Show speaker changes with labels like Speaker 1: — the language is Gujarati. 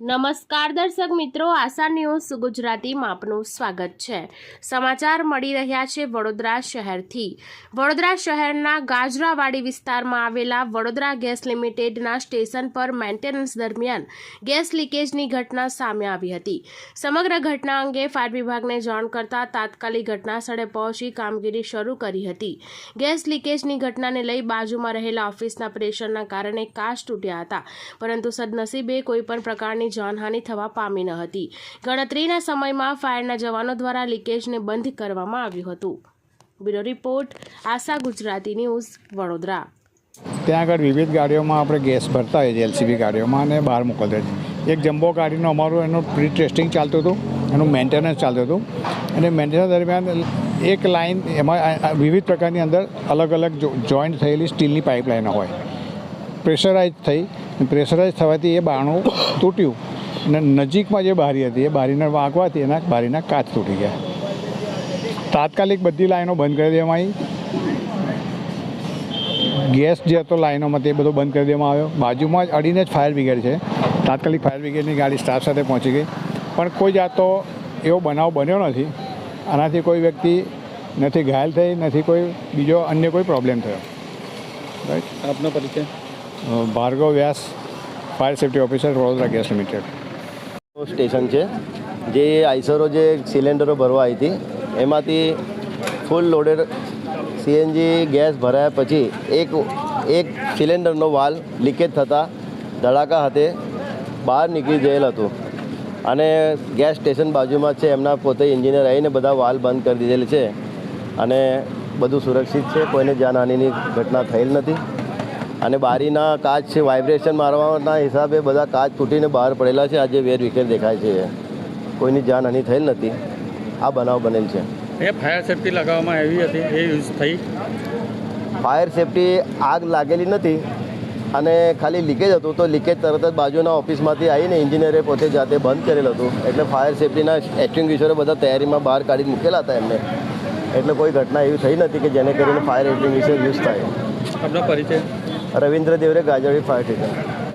Speaker 1: નમસ્કાર દર્શક મિત્રો, આશા ન્યૂઝ ગુજરાતીમાં આપનું સ્વાગત છે. સમાચાર મળી રહ્યા છે વડોદરા શહેરથી. વડોદરા શહેરના ગાજરાવાડી વિસ્તારમાં આવેલા વડોદરા ગેસ લિમિટેડના સ્ટેશન પર મેન્ટેનન્સ દરમિયાન ગેસ લીકેજની ઘટના સામે આવી હતી. સમગ્ર ઘટના અંગે ફાયર વિભાગને જાણ કરતાં તાત્કાલિક ઘટનાસ્થળે પહોંચી કામગીરી શરૂ કરી હતી. ગેસ લીકેજની ઘટનાને લઈ બાજુમાં રહેલા ઓફિસના પ્રેશરના કારણે કાચ તૂટ્યા હતા. પરંતુ સદનસીબે કોઈપણ પ્રકારની જાનહાનિ થવા પામી ન હતી. ગણતરીના સમયમાં ફાયરના જવાનો દ્વારા લીકેજને બંધ કરવામાં આવ્યું હતું. Bureau report, Asha Gujarati news, Vadodara.
Speaker 2: ત્યાં આગળ વિવિધ ગાડીઓમાં આપણે ગેસ ભરતા હોઈએ એલસીબી ગાડીઓમાં અને બહાર મોકલતા છીએ. એક જમ્બો ગાડીનું અમારું એનું પ્રી ટેસ્ટિંગ ચાલતું હતું, એનું મેન્ટેનન્સ ચાલતું હતું. અને મેન્ટેનન્સ દરમિયાન એક લાઇન એમાં વિવિધ પ્રકારની અંદર અલગ અલગ જોઈન્ટ થયેલી સ્ટીલની પાઇપલાઇનો હોય. પ્રેશરાઇઝ થઈ પ્રેશરાઇઝ થવાથી એ બાણું તૂટ્યું. અને નજીકમાં જે બારી હતી, એ બારીને વાંકવાથી એના બારીના કાચ તૂટી ગયા. તાત્કાલિક બધી લાઈનો બંધ કરી દેવામાં આવી. ગેસ જે હતો લાઈનોમાં તે બધો બંધ કરી દેવામાં આવ્યો. બાજુમાં જ અડીને જ ફાયર બ્રિગેડ છે. તાત્કાલિક ફાયર બ્રિગેડની ગાડી સ્ટાફ સાથે પહોંચી ગઈ. પણ કોઈ જાતો એવો બનાવ બન્યો નથી. આનાથી કોઈ વ્યક્તિ નથી ઘાયલ થઈ, નથી કોઈ બીજો અન્ય કોઈ પ્રોબ્લેમ થયો. રાઈટ
Speaker 3: આપનો પરિચય.
Speaker 2: Bhargav Vyas, fire safety officer, Vadodara gas limited.
Speaker 4: Station છે. જે આઈસરો જે સિલિન્ડરો ભરવા આવી હતી, એમાંથી ફૂલ લોડેડ સીએનજી ગેસ ભરાયા પછી એક એક સિલિન્ડરનો વાલ લીકેજ થતાં ધડાકા હાથે બહાર નીકળી ગયેલ હતું. અને ગેસ સ્ટેશન બાજુમાં છે, એમના પોતે એન્જિનિયર આવીને બધા વાલ બંધ કરી દીધેલ છે. અને બધું સુરક્ષિત છે, કોઈને જાનહાનિની ઘટના થયેલ નથી. અને બારીના કાચ છે વાઇબ્રેશન મારવાના હિસાબે બધા કાચ તૂટીને બહાર પડેલા છે. આજે વેર વિકેટ દેખાય છે. કોઈની જાનહાનિ થયેલ નથી. આ બનાવ બનેલ છે.
Speaker 3: એ ફાયર સેફટી લગાવવામાં આવી હતી. એ યુઝ થઈ.
Speaker 4: ફાયર સેફટી આગ લાગેલી નથી અને ખાલી લીકેજ હતું તો લીકેજ તરત જ બાજુના ઓફિસમાંથી આવીને એન્જિનિયરે પોતે જાતે બંધ કરેલ હતું. એટલે ફાયર સેફટીના એક્સ્ટિંગ્વિશરો બધા તૈયારીમાં બહાર કાઢી મૂકેલા હતા એમને. એટલે કોઈ ઘટના એવી થઈ નથી કે જેને કરીને ફાયર એક્સ્ટિંગ્વિશર યુઝ થાય.
Speaker 3: આપનો પરિચય?
Speaker 4: રવિન્દ્ર દેવરે ગાજડી ફાયર સ્ટેશન